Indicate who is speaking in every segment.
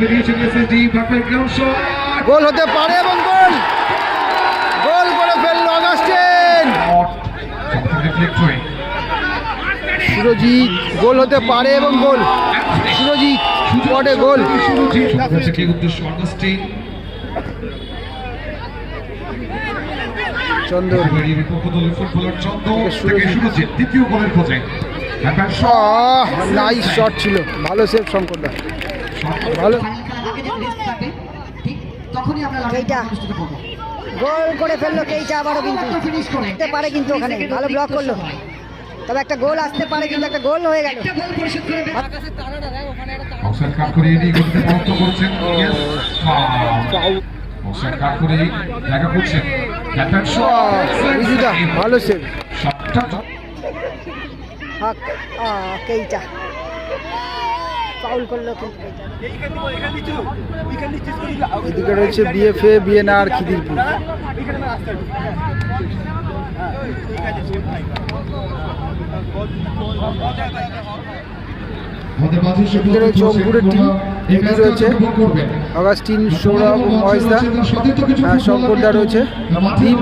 Speaker 1: বেরিয়েছেন বাপের ground shot
Speaker 2: goal হতে পারে এবং গোল। গোল করে ফেলল অগাস্টিন। সুরজিৎ গোল হতে পারে এবং গোল। সুরজিৎ স্পটে গোল।
Speaker 1: সুরজিৎ দ্বিতীয় গোলের খোঁজে।
Speaker 2: Nice shot. ছিল। ভালো সেভ শঙ্করদা ভালো।
Speaker 3: গোল করে ফেলল কেইটা আবারও কিন্তু? পারে কিন্তু ওখানে। ভালো ব্লক করল। তবে একটা গোল আসতে পারে কিন্তু একটা গোল হয়ে গেল।
Speaker 4: একটা গোল পরিশোধ করে
Speaker 1: অফসাইড কাট করে এদিকে গতিতে পরক্ত করছেন। ইয়েস অফসাইড কাট করে জায়গা করছেন ব্যাপের শট
Speaker 2: রিজুদা ভালো সেভ
Speaker 1: শটটা
Speaker 3: হক আ, কেইটা? ফাউল করল
Speaker 2: এদিকে রয়েছে বিএফএ বিএনআর খিদিরপুর। রয়েছে টিম অগাস্টিন সৌরভ মহেশদা শঙ্করদা দীপ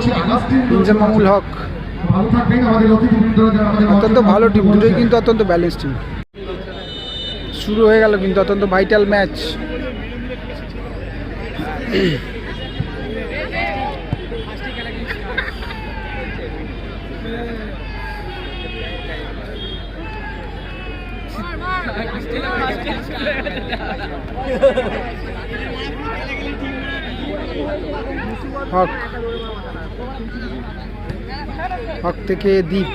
Speaker 2: হক। অত্যন্ত ভালো টিম দুটোই কিন্তু অত্যন্ত ব্যালেন্স টিম শুরু হয়ে গেল কিন্তু অত্যন্ত ভাইটাল ম্যাচ হক। হক থেকে দীপ।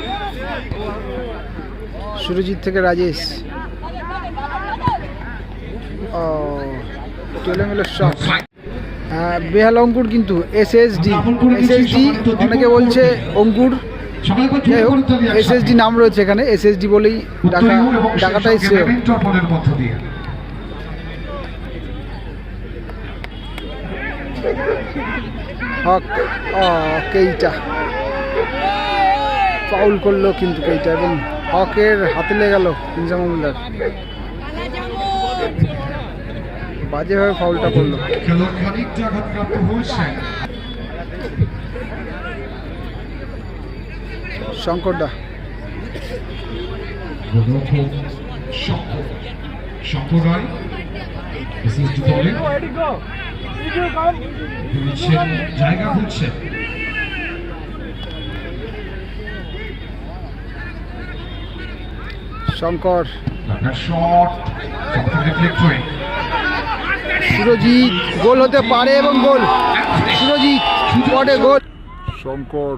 Speaker 2: সুরজিৎ থেকে রাজেশ। ও টেলেমেলো শট বেহাল অঙ্কুর কিন্তু S S D S S D অনেকে বলছে অঙ্কুর। যাই হোক ডি নাম রয়েছে এখানে। এস এস ডি বলেই ডাকা ডাকাটাই শ্রেয়। হক কেইটা। ফাউল করল কিন্তু কেইটা এবং হকের হাতে লেগে গেল ইনজামুল্লার বাজেভাবে ফাউলটা করল
Speaker 1: খেলোয়াড় খানিকটা আঘাতপ্রাপ্ত হয়েছেন
Speaker 2: শঙ্করদা
Speaker 1: শঙ্কর রায় জায়গা শট শঙ্কর। রিফ্লেক্ট হয়ে
Speaker 2: সুরজিৎ গোল হতে পারে এবং গোল। সুরজিৎ স্পটে গোল।
Speaker 5: শঙ্কর।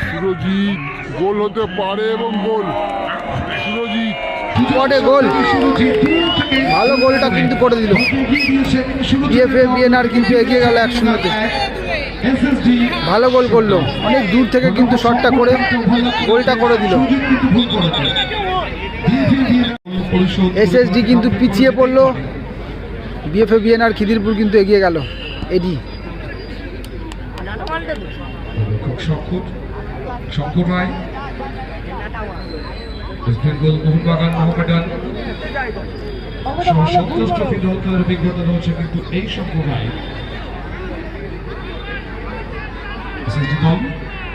Speaker 5: সুরজিৎ গোল হতে পারে এবং গোল। সুরজিৎ।
Speaker 2: স্পটে গোল। ভালো গোলটা কিন্তু করে দিল। বিএফএ বিএনআর কিন্তু এগিয়ে গেল এক শূন্যতে। ভালো গোল করল। অনেক দূর থেকে কিন্তু শটটা করে গোলটা করে দিল। এসএসডি কিন্তু পিছিয়ে পড়ল। বিএফএ বিএনআর খিদিরপুর কিন্তু এগিয়ে গেল। এডি
Speaker 1: শঙ্কর শঙ্কর রায়। ওয়েস্ট বেঙ্গল মোহনবাগান মোহামেডান সহ সন্তোষ ট্রফি দল খেলার অভিজ্ঞতা রয়েছে কিন্তু এই শঙ্কর দল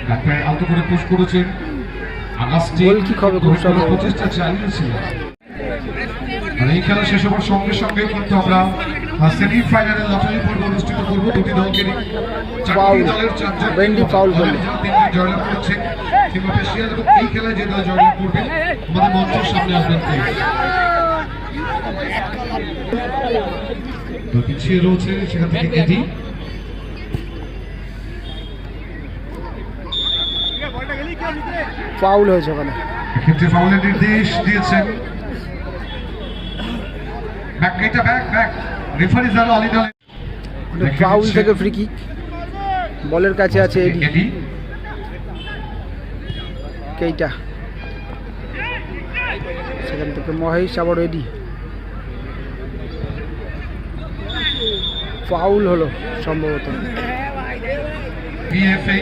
Speaker 1: ব্যাটম্যান আলতো করে পুশ করেছেন আগস্টে
Speaker 2: গোল কিক হবে খুব সম্ভবত।
Speaker 1: প্রচেষ্টা চালিয়েছিল। আর এই খেলা শেষ হওয়ার সঙ্গে সঙ্গে কিন্তু আমরা সেমিফাইনালের লটারি পর্ব অনুষ্ঠিত করব। দুটি দলকে চারটি দলের চারজন তিনজন জয়লাভ করছে। কিংবা পেশিয়াল এবং এই খেলায় যে দল জয়লাভ করবে আমাদের মঞ্চের সামনে আসবেন তো পিছিয়ে রয়েছে সেখান থেকে এডি
Speaker 2: ফাউল হয়েছে ওখানে।
Speaker 1: ফাউলের নির্দেশ দিয়েছেন ব্যাক এটা ব্যাক ব্যাক রেফারি জানো আলী দলে
Speaker 2: ফাউল থেকে ফ্রি কিক বলের কাছে আছে এডি কেইটা? সেখান থেকে মহেশ আবার এডি। ফাউল হলো সম্ভবত।
Speaker 1: পিএফএ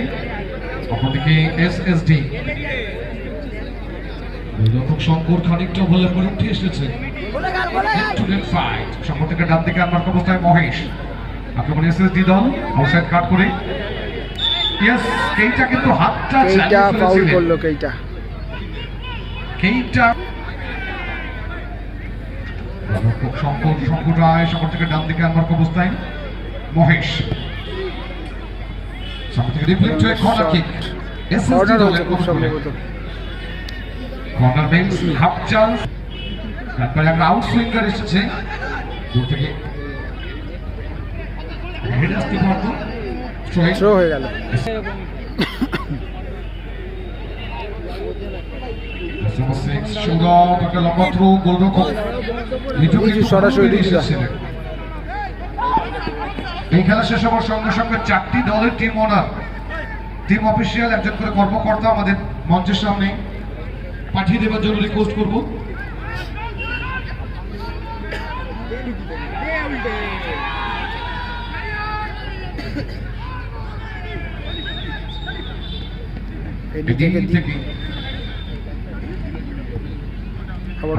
Speaker 1: অপরদিকে এসএসডি খানিকটা উঠে এসেছে। ডান দিকে আনমার্ক অবস্থায় মহেশ। আক্রমণ এসএসডি দল? আউটসাইড কাট করে। ইয়েস কেইটা কিন্তু হাতটা
Speaker 2: কেইটা ফাউল করল কেইটা?
Speaker 1: কেইটা? গোলরক্ষক শঙ্কর শঙ্কর রায় শঙ্কর থেকে ডান দিকে আনমার্ক অবস্থায় মহেশ। সামনে থেকে রিফ্লেক্ট হয়ে কর্নার কিক এসএসডি দলের
Speaker 2: হচ্ছে খুব
Speaker 1: পক্ষ থেকে।
Speaker 2: সম্ভবত
Speaker 1: কর্নার মিলস হাফ চান্স তারপরে একটা আউট সুইঙ্গার এসেছে। দূর থেকে। হেড আসতে
Speaker 2: হয়ে গেল। সরাসরি
Speaker 1: এই খেলা শেষ হওয়ার সঙ্গে সঙ্গে চারটি দলের টিম ওনার টিম অফিসিয়াল একজন করে কর্মকর্তা আমাদের মঞ্চের সামনে পাঠিয়ে দেবার জন্য রিকোয়েস্ট করব। এদিক থেকে
Speaker 2: আবার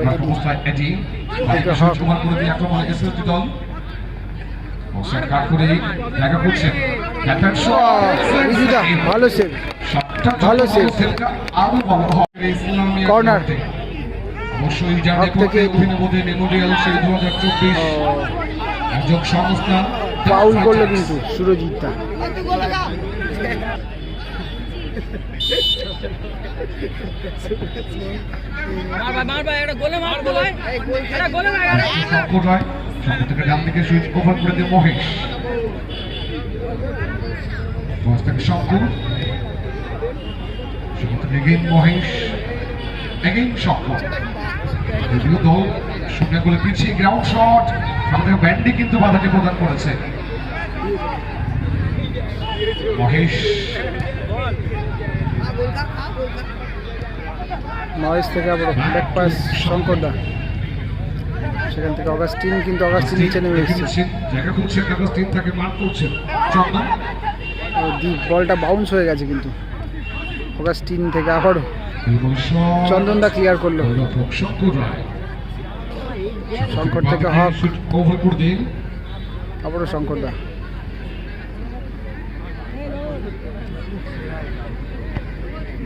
Speaker 1: করে দিয়ে আক্রমণ এসএসডি দল। করছেন
Speaker 2: ভালো সেভ।
Speaker 1: আরও। অবশ্যই জানে
Speaker 2: হক থেকে
Speaker 1: অভিনবদের মেমোরিয়াল সেই দু হাজার চব্বিশ একজন সংস্থা।
Speaker 2: ফাউল করল কিন্তু সুরজিৎটা।
Speaker 4: মার
Speaker 1: ডান দিকে সুইচ ওভার করে দিয়ে মহেশ। থেকে এগেইন মহেশ। এগেইন শঙ্কর যদিও দল শূন্য গোলে পিছিয়ে গ্রাউন্ড শট আমাদের ব্যান্ডি কিন্তু বাধাটি প্রদান করেছে। মহেশ
Speaker 2: মহেশ থেকে আবার ব্যাক পাস শঙ্করদা। সেখান থেকে অগাস্টিন কিন্তু অগাস্টিন নিচে নেমে এসেছে।
Speaker 1: জায়গা খুঁজছেন কাগজ তাকে মার্ক করছেন চন্দন?
Speaker 2: বলটা বাউন্স হয়ে গেছে কিন্তু। অগাস্টিন থেকে আবারও। চন্দনদা ক্লিয়ার করল।
Speaker 1: শঙ্কর
Speaker 2: থেকে হক আবারও শঙ্করদা।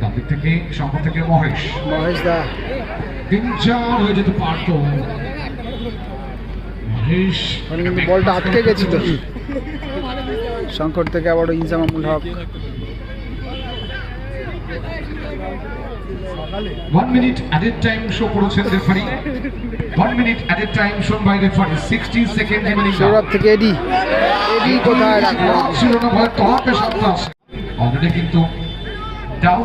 Speaker 1: ডান দিক থেকে শঙ্কর থেকে মহেশ।
Speaker 2: মহেশ দা।
Speaker 1: তিন চার হয়ে যেতে পারতো। মহেশ
Speaker 2: কিন্তু বলটা আটকে গেছিল। শঙ্কর থেকে আবারও Inzamamul Haque
Speaker 1: one minute added time show করেছেন referee one minute added time shown by referee sixty second remaining
Speaker 2: Sourav থেকে এডি এডি কোথায় রাখল?
Speaker 1: ছিল না ভয় অলরেডি কিন্তু ডাউ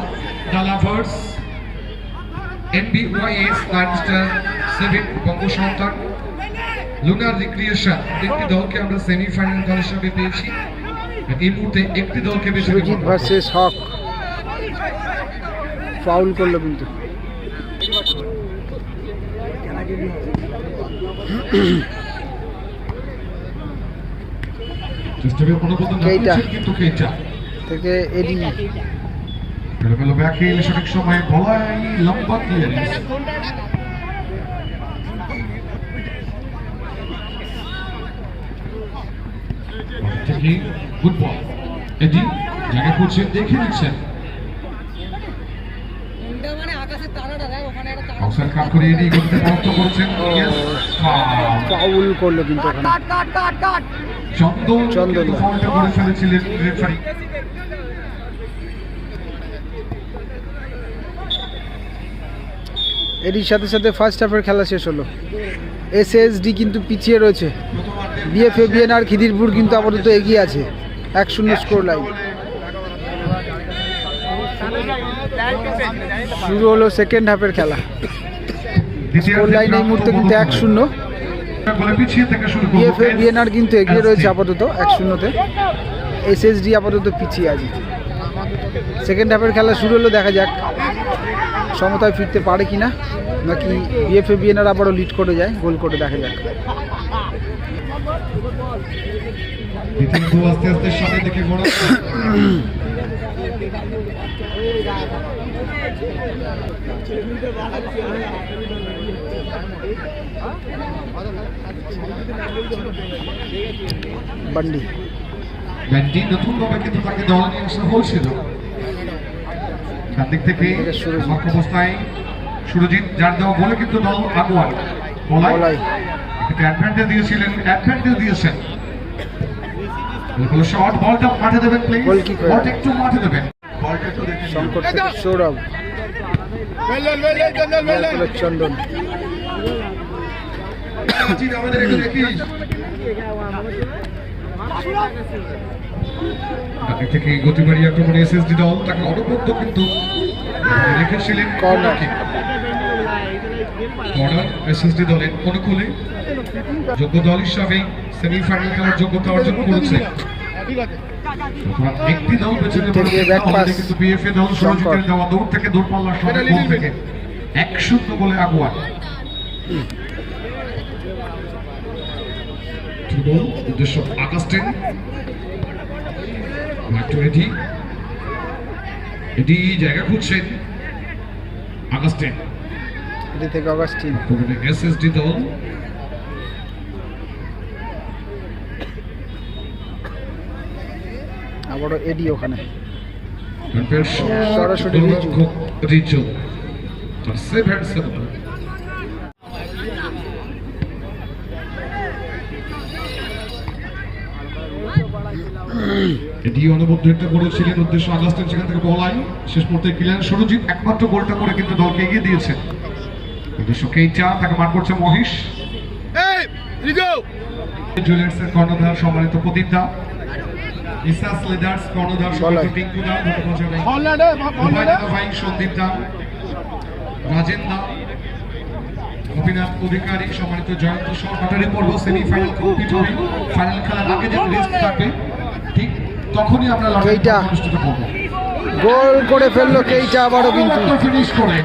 Speaker 1: ডালাভার্স এনবিওয়াইএস লাইনস্টার seven Banga Santan lunar recreation তিনটি দলকে আমরা সেমিফাইনাল দল হিসাবে পেয়েছি। এই মুহূর্তে একটি দলকে
Speaker 2: সুরজিৎ ভার্সেস হক। ফাউল করল কিন্তু। থেকে এডি
Speaker 1: এলোমেলো ব্যাকিল সঠিক সময়ে বলাই লম্বা ক্লিয়ারেন্স থেকে গুড এটি জায়গা করছেন দেখে নিচ্ছেন কাট করে পরাস্ত করছেন।
Speaker 2: ফাউল করল কিন্তু ওখানে।
Speaker 4: কাট কাট কাট কাট
Speaker 1: চন্দন
Speaker 2: চন্দন।
Speaker 1: ফাউলটা করে ফেলেছিলেন রেফারি।
Speaker 2: এডির সাথে সাথে ফার্স্ট হাফের খেলা শেষ হলো। এসএসডি কিন্তু পিছিয়ে রয়েছে। বিএফএবিএন আর খিদিরপুর কিন্তু আপাতত এগিয়ে আছে। এক শূন্য স্কোর লাইন শুরু হলো সেকেন্ড হাফের খেলা। স্কোর লাইন এই মুহূর্তে কিন্তু এক শূন্য।
Speaker 1: বলে পিছিয়ে থেকে শুরু করব
Speaker 2: বিএফএ বিএনআর কিন্তু এগিয়ে রয়েছে আপাতত এক শূন্যতে। এসএসডি আপাতত পিছিয়ে আছে। সেকেন্ড হাফের খেলা শুরু হলো, দেখা যাক সমতায় ফিরতে পারে কিনা, নাকি বিএফএ বিএনআর আবারও লিড করে যায় গোল করে দেখা যাক।
Speaker 1: আস্তে
Speaker 2: বান্ডি।
Speaker 1: ব্যান্ডি নতুন ভাবে কিন্তু তাকে দলে নিয়ে আসা হয়েছিল। দিক থেকে অবস্থায় সুরজিৎ যার দেওয়া বলে কিন্তু দল আগুয়ান। বলাই? অ্যাডভান্টেজ দিয়েছিলেন অ্যাডভান্টেজ দিয়েছেন। শর্ট বলটা মাঠে দেবেন প্লিজ বলটা একটু মাঠে দেবেন। বলটা একটু দেখে নিন।
Speaker 2: থেকে সৌরভ চন্দন।
Speaker 1: আমাদের একটু দেখিস। তাদের থেকে গতিবাড়ি আক্রমণে এসএসডি দল তাকে অনবদ্য কিন্তু রেখেছিলেন
Speaker 2: Corner.
Speaker 1: কর্নার এসএসডি দলের অনুকূলে। যোগ্য দল হিসাবে সেমিফাইনাল খেলার যোগ্যতা অর্জন করেছে। একটি দল বেছে. কিন্তু বিএফএ দল সুরজিতের দেওয়া দৌড় থেকে গোল থেকে। এক শূন্য গোলে আগুয়ান। থ্রু উদ্দেশ্য Augustine back to Eddie Eddie জায়গা খুঁজছেন আগাস্টিন
Speaker 2: এটি থেকে অগাস্টিন
Speaker 1: এসএসডি দল।
Speaker 2: আবারও এডি ওখানে।
Speaker 1: সরাসরি তার সেভ হ্যান্ড সেভ এটি অনবদ্য একটা গোল উদ্দেশ্য আগাস্টের সেখান থেকে বলাই শেষ মুহূর্তে কিলেন সুরজিৎ একমাত্র গোলটা করে কিন্তু দলকে এগিয়ে দিয়েছে। উদ্দেশ্য কেইচা তাকে মার করছে মহিষ। জুয়েলার্সের কর্ণধার সম্মানিত প্রদীপ দা। ইসাস লিডার্স কর্ণধার সম্মানিত
Speaker 2: বলাই।
Speaker 1: টিঙ্কু দা ভাই সন্দীপ দা। রাজেন দা। অধিকারী সম্মানিত জয়ন্ত পর্ব সেমিফাইনাল কমপ্লিট হবে ফাইনাল খেলার আগে যে রেস্ট থাকবে তখনই আমরা
Speaker 2: কেইটা। গোল করে ফেলল কেইটা আবারও কিন্তু।
Speaker 1: ফিনিশ করে।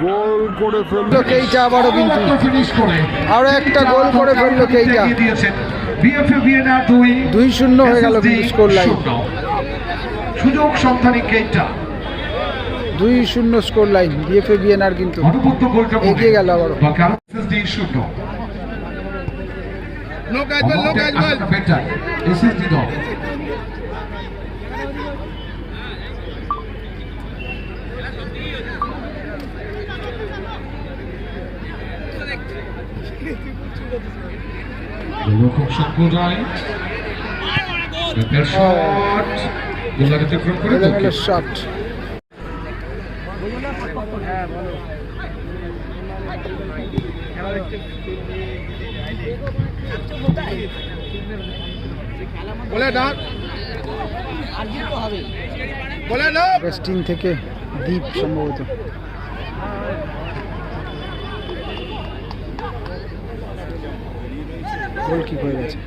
Speaker 5: গোল করে ফেলল
Speaker 2: কেইটা আবারও কিন্তু।
Speaker 1: ফিনিশ করে।
Speaker 2: আরও একটা গোল করে ফেলল কেইটা?
Speaker 1: দুই।
Speaker 2: দুই শূন্য হয়ে গেল স্কোর লাইন
Speaker 1: সুযোগ সন্ধানী কেইটা?
Speaker 2: দুই শূন্য স্কোর লাইন বিএফএ বিএনআর কিন্তু এগিয়ে গেল আবারও।
Speaker 1: দলকে
Speaker 2: এলোমেলো শট থেকে দ্বীপ সম্ভবত। গোল কিক হয়ে গেছে।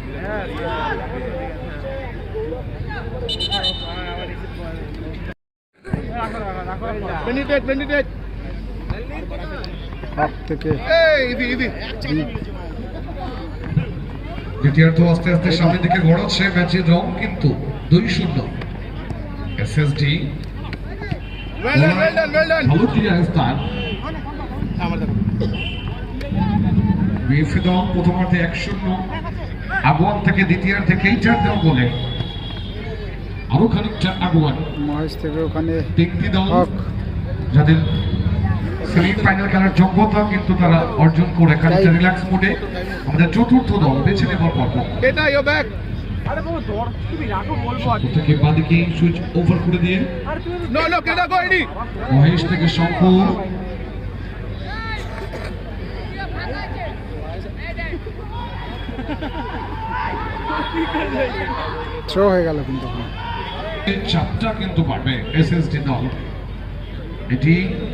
Speaker 2: হাফ থেকে
Speaker 1: দ্বিতীয়ার্ধ আস্তে আস্তে সামনের দিকে গড়াচ্ছে ম্যাচের রং কিন্তু দুই শূন্য। এসএসডি প্রথমার্ধে এক শূন্য। আগুয়ান থেকে দ্বিতীয়ার্ধে কেইটার দেওয়া বলে? আরও খানিকটা আগুয়ান।
Speaker 2: মহেশ থেকে ওখানে
Speaker 1: তিনটি দল যাদের সেমিফাইনাল খেলার যোগ্যতা কিন্তু তারা অর্জন করে। খানিকটা রিল্যাক্স মোডে আমাদের চতুর্থ দল বেছে নেবার পর্ব থেকে বাদিকে সুইচ ওভার করে দিয়ে। মহেশ থেকে শঙ্কর
Speaker 2: থ্রো হয়ে গেল কিন্তু।
Speaker 1: চাপটা কিন্তু পারবে এসএসডি দল। এটি
Speaker 2: আবারও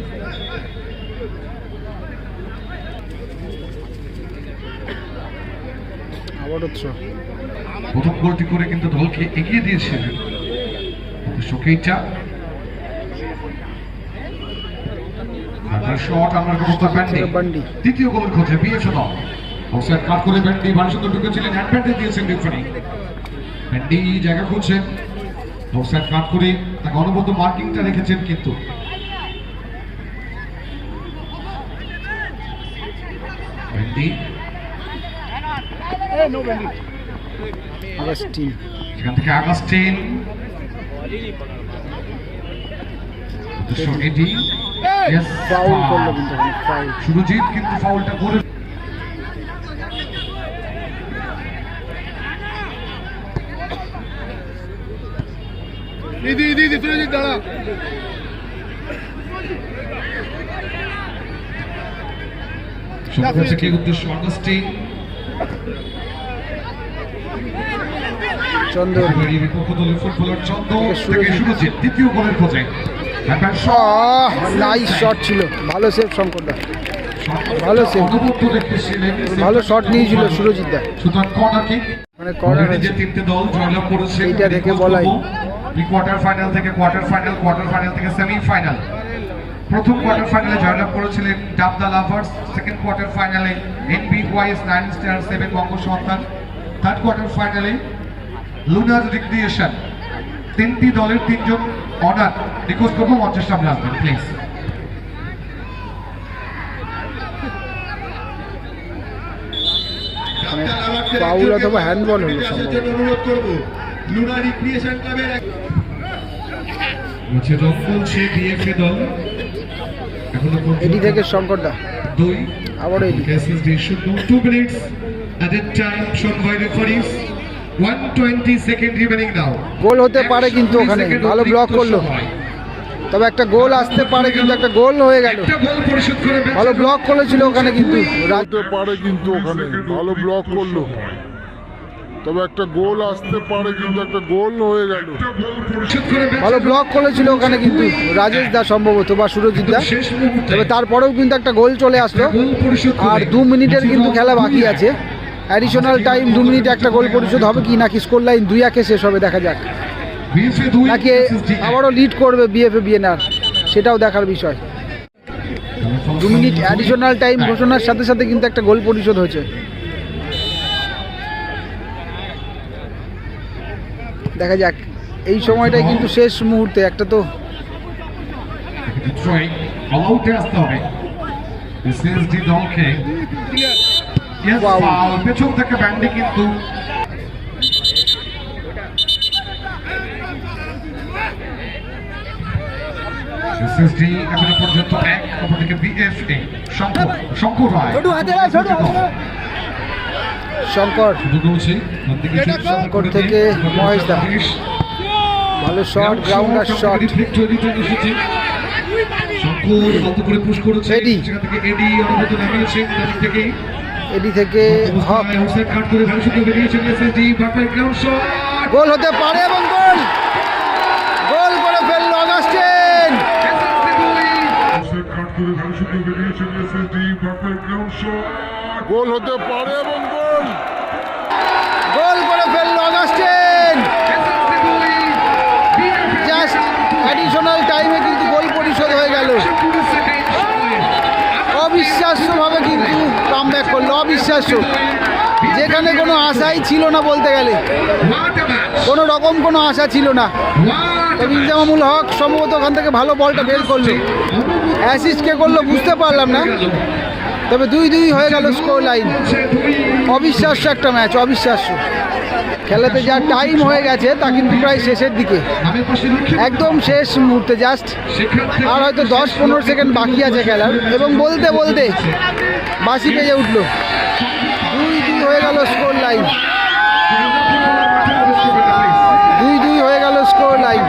Speaker 2: থ্রো
Speaker 1: প্রথম গোলটি করে কিন্তু দলকে এগিয়ে দিয়েছিলেন শোকেইটা শট আমার ব্যবস্থা ব্যান্ডি দ্বিতীয় গোল খোঁজে বিএফএ অফসাইড কাট করে ব্যান্ডি ভারী সুন্দর ঢুকেছিলেন অ্যাডভান্টেজ দিয়েছেন রেফারি ভেন্ডি জায়গা খুঁজছেন। অফসাইড কাট করে তাকে অনবদ্য মার্কিংটা রেখেছেন কিন্তু।
Speaker 2: আগস্টিন।
Speaker 1: সেখান থেকে আগাস্টিন।
Speaker 2: ফাউল. করল কিন্তু ফাউল
Speaker 1: সুরজিৎ কিন্তু ফাউলটা করে সবার থেকে উদ্দেশ্য? আগাস্টিন।
Speaker 2: চন্দন।
Speaker 1: দ্বিতীয় গোলের খোঁজে।
Speaker 2: নাইস শট ছিল। ভালো সেভ শঙ্করদা ভালো.
Speaker 1: অনবদ্য
Speaker 2: ভালো shot নিয়েছিল সুরজিৎ দা।
Speaker 1: কর্নার
Speaker 2: মানে
Speaker 1: করেছে।
Speaker 2: এইটা দেখে বলাই।
Speaker 1: কোয়ার্টার ফাইনাল থেকে কোয়ার্টার ফাইনাল কোয়ার্টার ফাইনাল থেকে সেমি ফাইনাল প্রথম কোয়ার্টার ফাইনালে জয়লাভ করেছিলেন ডাবদা লাভার্স। সেকেন্ড কোয়ার্টার ফাইনালে NB YS nine star seven Banga Santan third quarter ফাইনালে লুনার রিক্রিয়েশন তিনটি দলের তিনজন অর্ডার। রিকোয়েস্ট করব মঞ্চের সামনে আসবেন প্লিজ
Speaker 2: ফাউল অথবা হ্যান্ডবল হলো
Speaker 6: অনুরোধ করব ক্লাবের
Speaker 1: বিএফএ দল। এখনও পর্যন্ত
Speaker 2: এটি থেকে শঙ্করদা
Speaker 1: দুই।
Speaker 2: এটি
Speaker 1: at a time shown by referees 120 second remaining now.
Speaker 2: গোল হতে পারে কিন্তু ওখানে। ভালো ব্লক করল। তবে একটা গোল আসতে পারে কিন্তু একটা গোল হয়ে গেল। ভালো ব্লক করেছিল ওখানে কিন্তু।
Speaker 5: হতে পারে কিন্তু ওখানে। ভালো ব্লক করল। তবে একটা গোল আসতে পারে কিন্তু একটা গোল হয়ে গেল।
Speaker 2: ভালো ব্লক করেছিল ওখানে কিন্তু রাজেশ দা সম্ভবত বা সুরজিৎ দা। তবে তারপরেও কিন্তু একটা গোল চলে আসলো। আর দু মিনিটের কিন্তু খেলা বাকি আছে। অ্যাডিশনাল টাইম দু মিনিটে একটা গোল পরিশোধ হবে কি নাকি স্কোর লাইন দুই একে শেষ হবে, দেখা যাক। নাকি আবারও লিড করবে বিএফএ বিএনআর সেটাও দেখার বিষয়। দু মিনিট অ্যাডিশনাল টাইম ঘোষণার সাথে সাথে কিন্তু একটা গোল পরিশোধ হয়েছে। দেখা যাক, এই সময়টাই কিন্তু শেষ মুহূর্তে, একটা তো
Speaker 1: আসতে হবে। পেছন থেকে ব্যান্ডি কিন্তু SSD এখনও পর্যন্ত এক অপরদিকে শঙ্কর শঙ্কর রায়
Speaker 2: থেকে মহেশ দা। ভালো শট গ্রাউন্ডার শট
Speaker 1: রিফ্লেক্ট তৈরি চলে এসেছে। শঙ্কর করে পুশ করেছে? সেখান থেকে এডি অনুমতি নামিয়েছে। তার থেকে
Speaker 2: এটি থেকে হক। গোল হতে পারে এবং গোল। গোল করে ফেলল অগাস্টিন।
Speaker 5: গোল হতে পারে এবং গোল।
Speaker 2: গোল করে ফেলল অগাস্টিন। জাস্ট অ্যাডিশনাল টাইমে কিন্তু গোল পরিশোধ হয়ে গেল। অবিশ্বাস্যভাবে কিন্তু কাম ব্যাক করল, অবিশ্বাস্য। যেখানে কোনো আশাই ছিল না বলতে গেলে। কোনো রকম কোনো আশা ছিল না। ইনজামামুল হক সম্ভবত ওখান থেকে ভালো বলটা বের করল। অ্যাসিস্ট কে করল বুঝতে পারলাম না। তবে দুই দুই হয়ে গেল স্কোর লাইন অবিশ্বাস্য একটা ম্যাচ অবিশ্বাস্য। খেলাতে যা টাইম হয়ে গেছে, তা কিন্তু প্রায় শেষের দিকে। একদম শেষ মুহূর্তে জাস্ট আর হয়তো দশ পনেরো সেকেন্ড বাকি আছে খেলার। এবং বলতে বলতে বাসি পেয়ে উঠল। দুই দুই হয়ে গেল স্কোর লাইন দুই দুই হয়ে গেল স্কোর লাইন